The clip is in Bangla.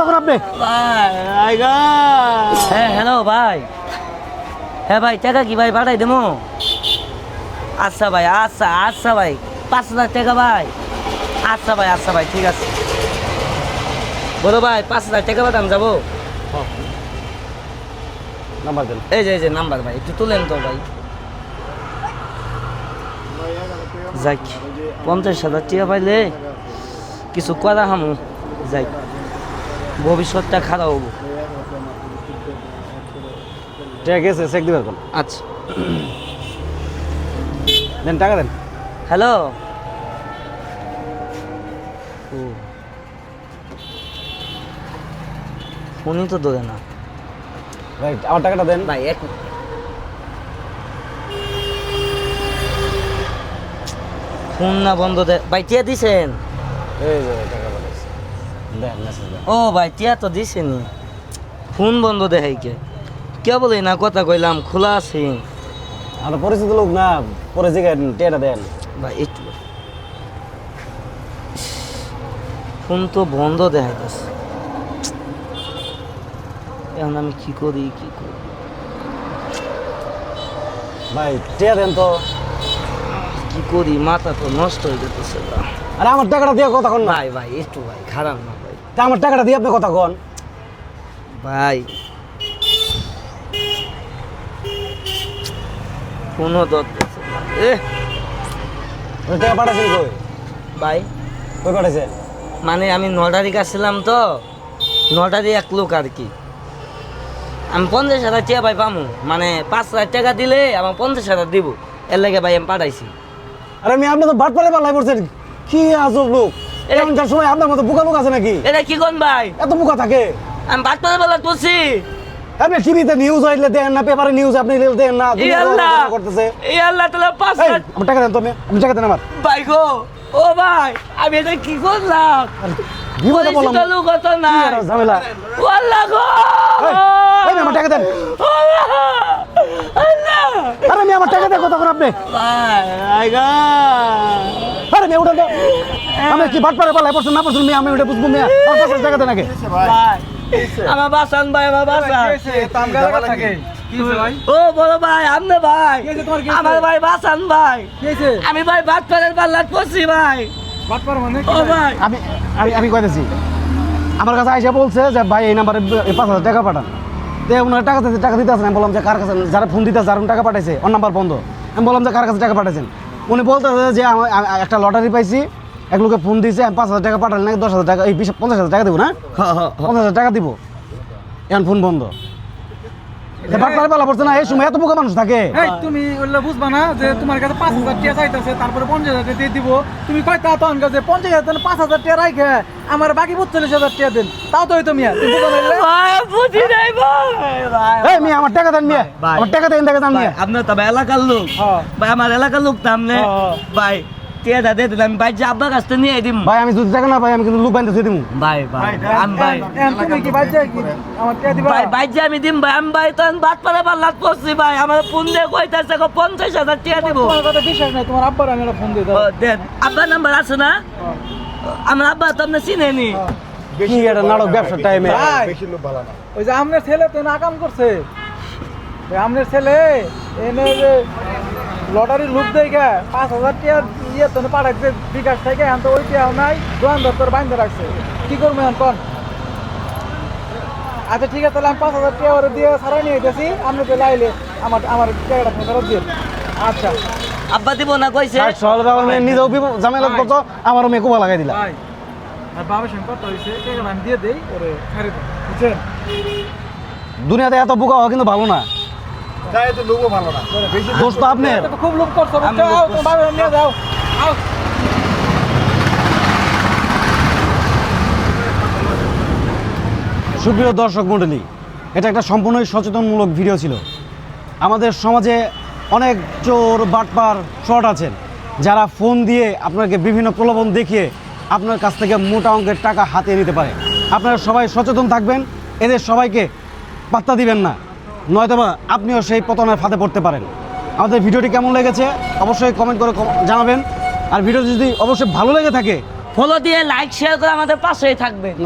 কতক্ষণ আপনি? হ্যাঁ হ্যালো ভাই। হ্যাঁ ভাই টাকা কি ভাই পাঠাই দেবো? আচ্ছা ভাই আচ্ছা আচ্ছা ভাই। পাঁচ হাজার টাকা ভাই। আচ্ছা ভাই আচ্ছা ভাই ঠিক আছে। বলো ভাই পাঁচ হাজার টাকা পাঠাম যাব? নাম্বার দেন। এই যে এই যে নাম্বার ভাই একটু তুলেন তো ভাই। যাক পঞ্চাশ হাজার টাকা পাইলে কিছু করা হামু। যাই ভবিষ্যৎটা খারাপ হব। ঠিক আছে চেক দিবেন কোন আচ্ছা। দেন টাকা দেন। হ্যালো? ফোনই তো ধরে না। ভাই আমার টাকাটা দেন। ভাই এক ফোন না বন্ধ দে ভাই টিয়া দিছেন? এই যে টাকা পাঠাইছি দেন মেসেজ দেন ও ভাই টিয়া তো দিছেনি। ফোন বন্ধ দেখাই কে? কে বলে না কথা কইলাম খোলা আছে। আমরা পরিচিত লোক না পরে জিগায় টেটা দেন। ভাই একটু ফোন তো বন্ধ দেখাইতেছে। এখন আমি কি করি কি করি? ভাই টেয়া দেন তো। কি করি মাথা তো নষ্ট হয়ে যেতেছে। আরে আমার টাকাটা দিয়ে কথা না। ভাই ভাই একটু ভাই খারাপ না। তা আমার টাকাটা দিয়ে আপনি কথা কন। ভাই। ফোনও ধরতেছে না এ। টাকা পাঠাইছেন কই? ভাই। কই পাঠাইছেন? মানে আমি নটারি কাছিলাম তো। নটারি এক লোক আর কি। আমি পঞ্চাশ হাজার টাকা ভাই পামু। মানে পাঁচ হাজার টাকা দিলে আমার পঞ্চাশ হাজার দিব। এর লাগে ভাই আমি পাঠাইছি। আরে আমি আপনি তো বাট পালে পাল্লাই পড়ছেন। কি আজব লোক। এখনকার সময় আপনার মতো বোকা লোক আছে নাকি? এটা কি কোন ভাই? এত বোকা থাকে। আমি বাদ পাতে বলা আপনি টিভিতে নিউজ হইলে দেন না পেপারে নিউজ আপনি দেন না ই আল্লাহ করতেছে ই আল্লাহ তাহলে পাঁচ আমার টাকা দেন তো আমি টাকা দেন আমার। ভাই গো ও ভাই আমি এটা কি করলাম? বিপদে বললাম পরিচিত লোক হতো না। কি আর ঝামেলা? ও আল্লাহ গো! এই, এই, আমার টাকা দেন। আল্লাহ! আল্লাহ! আরে আমি আমার টাকা দেন কতক্ষণ আপনি? ভাই, গো! মেয়ে উঠেন তো আমি কি বাট পালে পাল্লাই পড়ছেন না পড়ছেন মেয়ে আমি ওটা বুঝব মেয়ে। আমার দেন আগে ভাই, আমার বাসান ভাই আমার বাসান। ও বড় ভাই আমনে ভাই। আমার ভাই বাসান ভাই। আমি ভাই ভাত পালের পাল্লাত পড়ছি ভাই। ও ভাই? আমি আমি আমি কইতেছি আমার কাছে আইসা বলছে যে ভাই এই নাম্বারে পাঁচ হাজার টাকা পাঠান। তো ওনার টাকা দিতে টাকা দিতে আসেন আমি বললাম যে কার কাছে? যারা ফোন দিতে যার টাকা পাঠাইছে ওর নাম্বার বন্ধ। আমি বললাম যে কার কাছে টাকা পাঠাইছেন? উনি বলতেছে যে একটা লটারি পাইছি এক লোকে ফোন দিয়েছে আমি পাঁচ হাজার টাকা পাঠালে নাকি দশ হাজার টাকা এই বিশ পঞ্চাশ হাজার টাকা দেবো না? পঞ্চাশ হাজার টাকা দিব। এখন ফোন বন্ধ। বাটপারে পালা পড়ছে না এই সময় এত বোকা মানুষ থাকে। এই তুমি ওগুলো বুঝবা না যে তোমার কাছে পাঁচ হাজার টাকা চাইতেছে তারপরে পঞ্চাশ হাজার দিয়ে দিব। তুমি কয় তা তখন কাছে পঞ্চাশ হাজার পাঁচ হাজার টাকা রাখে আমার বাকি পঁচল্লিশ হাজার টাকা দিন। তাও তো হইতো মিয়া বুঝো নাই ভাই। মেয়ে আমার টাকা দেন মেয়ে আমার টাকা দেন টাকা দেন আপনার তো ভাই এলাকার লোক। হ্যাঁ। ভাই আমার এলাকার লোক তো আপনি। হ্যাঁ। ভাই ভাই যে কাছ নিয়ে দিম ভাই আমি যদি না আমি কিন্তু লোক ভাই ভাই আমি ভাই। এখন তুমি কি বাচ্চা কি? আমার টাকা দিবা। ভাই ভাই যে আমি দিম ভাই আমি ভাই তখন ভাত পারে পাল্লাত পড়ছি ভাই। আমার ফোন দিয়ে কইতাছে গো পঞ্চাশ হাজার টিয়া দিব। তোমার কথা বিশ্বাস নাই তোমার আব্বার আমি ফোন দিয়ে দাও। ও, দেন আব্বার নাম্বার আছে না? আমার আব্বা তো আপনি চিনেনি। কি এটা নাটক ব্যবসার টাইমে ওই যে আমনের ছেলে তো না কাম করছে আমনের ছেলে এনে লটারি লুপ দেখে পাঁচ হাজার টাকা ইয়ে তো পাঠাইছে বিকাশ থেকে এখন তো ওই টাকাও নাই দোকান দপ্তর বাইন্ধে রাখছে। কি করব এখন কন? আচ্ছা ঠিক আছে তাহলে আমি পাঁচ হাজার টাকা ওরে দিয়ে সারাই নিয়ে গেছি আপনি তো লাইলে আমার আমার টাকাটা ফেরত দিয়ে আচ্ছা। আব্বা দিব না কইছে? ষাট সরল বাবার মেয়ে নিজেও ঝামেলা করতো আমারও লাগাই দিলা। ভাই আর বাবার সঙ্গে কথা হয়েছে টাকাটা আমি দিয়ে দেই ওরে ছাড়ি বুঝছেন? দুনিয়াতে এত বোকা হওয়া কিন্তু ভালো না। আপনার? খুব? লোভ করছি। নিয়ে যাও। সুপ্রিয় দর্শক মণ্ডলী এটা একটা সম্পূর্ণই সচেতনমূলক ভিডিও ছিল। আমাদের সমাজে অনেক চোর বাটপার শর্ট আছেন। যারা ফোন দিয়ে আপনাকে বিভিন্ন প্রলোভন দেখিয়ে আপনার কাছ থেকে মোটা অঙ্কের টাকা হাতিয়ে নিতে পারে। আপনারা সবাই সচেতন থাকবেন এদের সবাইকে পাত্তা দিবেন না। নয়তোবা আপনিও সেই পতনের ফাঁদে পড়তে পারেন। আমাদের ভিডিওটি কেমন লেগেছে অবশ্যই কমেন্ট করে জানাবেন। আর ভিডিও যদি অবশ্যই ভালো লেগে থাকে ফলো দিয়ে লাইক শেয়ার করে আমাদের পাশেই থাকবেন।